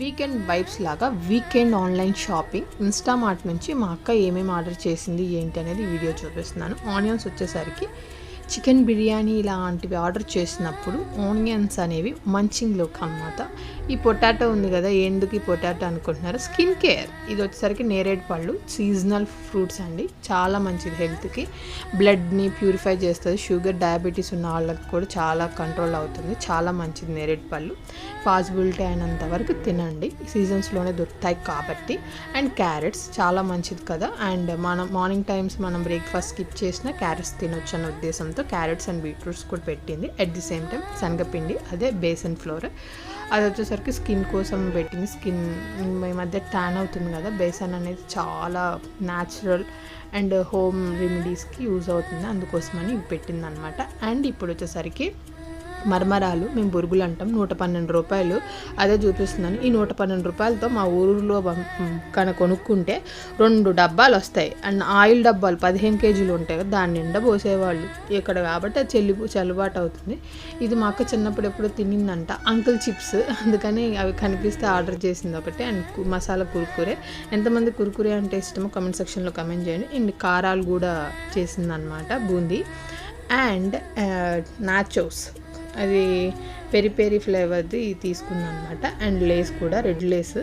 Weekend vibes లాగా weekend online shopping. Instamart నుంచి మా అక్క ఏమేమి ఆర్డర్ చేసింది ఏంటి అనేది వీడియో చూపిస్తున్నాను. ఆనియన్స్ వచ్చేసరికి చికెన్ బిర్యానీ ఇలాంటివి ఆర్డర్ చేసినప్పుడు ఆనియన్స్ అనేవి మంచింగ్లోకి అన్నమాట. ఈ పొటాటో ఉంది కదా ఎందుకు ఈ పొటాటో అనుకుంటున్నారు స్కిన్ కేర్. ఇది వచ్చేసరికి నేరేడు పళ్ళు సీజనల్ ఫ్రూట్స్ అండి. చాలా మంచిది హెల్త్కి. బ్లడ్ని ప్యూరిఫై చేస్తుంది షుగర్ డయాబెటీస్ ఉన్న వాళ్ళకి కూడా చాలా కంట్రోల్ అవుతుంది. చాలా మంచిది నేరేడు పళ్ళు. పాసిబిలిటీ అయినంత వరకు తినండి. సీజన్స్లోనే దొరుకుతాయి కాబట్టి. అండ్ క్యారెట్స్ చాలా మంచిది కదా. అండ్ మనం మార్నింగ్ టైమ్స్ మనం బ్రేక్ఫాస్ట్ స్కిప్ చేసిన క్యారెట్స్ తినొచ్చు ఉద్దేశంతో దాంతో క్యారెట్స్ అండ్ బీట్రూట్స్ కూడా పెట్టింది. అట్ ది సేమ్ టైం శనగపిండి అదే బేసన్ ఫ్లోర్. అది వచ్చేసరికి స్కిన్ కోసం పెట్టింది. స్కిన్ ఈ మధ్య ట్యాన్ అవుతుంది కదా బేసన్ అనేది చాలా న్యాచురల్ అండ్ హోమ్ రెమెడీస్కి యూజ్ అవుతుంది. అందుకోసమని పెట్టింది అనమాట అండ్ ఇప్పుడు వచ్చేసరికి మర్మరాలు మేము బొరుగులు అంటాం నూట పన్నెండు రూపాయలు. అదే చూపిస్తున్నాను. ఈ నూట పన్నెండు రూపాయలతో మా ఊరిలో కన కొనుక్కుంటే రెండు డబ్బాలు వస్తాయి. అండ్ ఆయిల్ డబ్బాలు పదిహేను కేజీలు ఉంటాయి. కదా దాని నిండా పోసేవాళ్ళు. ఇక్కడ కాబట్టి అది చెల్లి చెల్లుబాటు అవుతుంది. ఇది మా అక్క చిన్నప్పుడు ఎప్పుడో తినిందంట. Uncle chips. అందుకని అవి కనిపిస్తే ఆర్డర్ చేసింది ఒకటి. అండ్ మసాలా కురుకురే. ఎంతమంది కురుకురే అంటే ఇష్టమో కమెంట్ సెక్షన్లో కమెంట్ చేయండి. అండ్ కారాలు కూడా చేసిందనమాట బూందీ. And nachos. అది పెరి పెరి ఫ్లేవర్ది తీసుకుంది అనమాట అండ్ లేస్ కూడా రెడ్ లేస్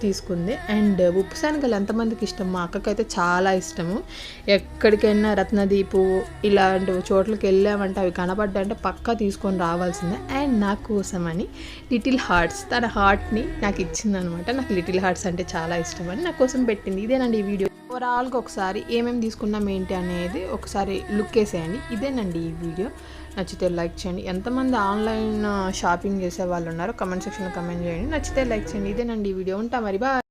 తీసుకుంది. అండ్ ఉప్పు శనగలు ఎంతమందికి ఇష్టం? మా అక్కకైతే చాలా ఇష్టము. ఎక్కడికైనా రత్నదీపు ఇలాంటి చోట్లకి వెళ్ళామంటే అవి కనపడ్డాయంటే పక్కా తీసుకొని రావాల్సిందే. అండ్ నా కోసమని లిటిల్ హార్ట్స్ తన హార్ట్ని నాకు ఇచ్చిందనమాట. నాకు లిటిల్ హార్ట్స్ అంటే చాలా ఇష్టం అని నా కోసం పెట్టింది. ఇదేనండి ఈ వీడియో. ఓవరాల్గా ఒకసారి ఏమేమి తీసుకున్నాం ఏంటి అనేది ఒకసారి లుక్ వేసేయండి. ఇదేనండి ఈ వీడియో. నచ్చితే లైక్ చేయండి. ఎంతమంది ఆన్లైన్ షాపింగ్ చేసే వాళ్ళు ఉన్నారో కమెంట్ సెక్షన్లో కమెంట్ చేయండి. నచ్చితే లైక్ చేయండి. ఇదేనండి ఈ వీడియో. ఉంటా మరి. బాయ్.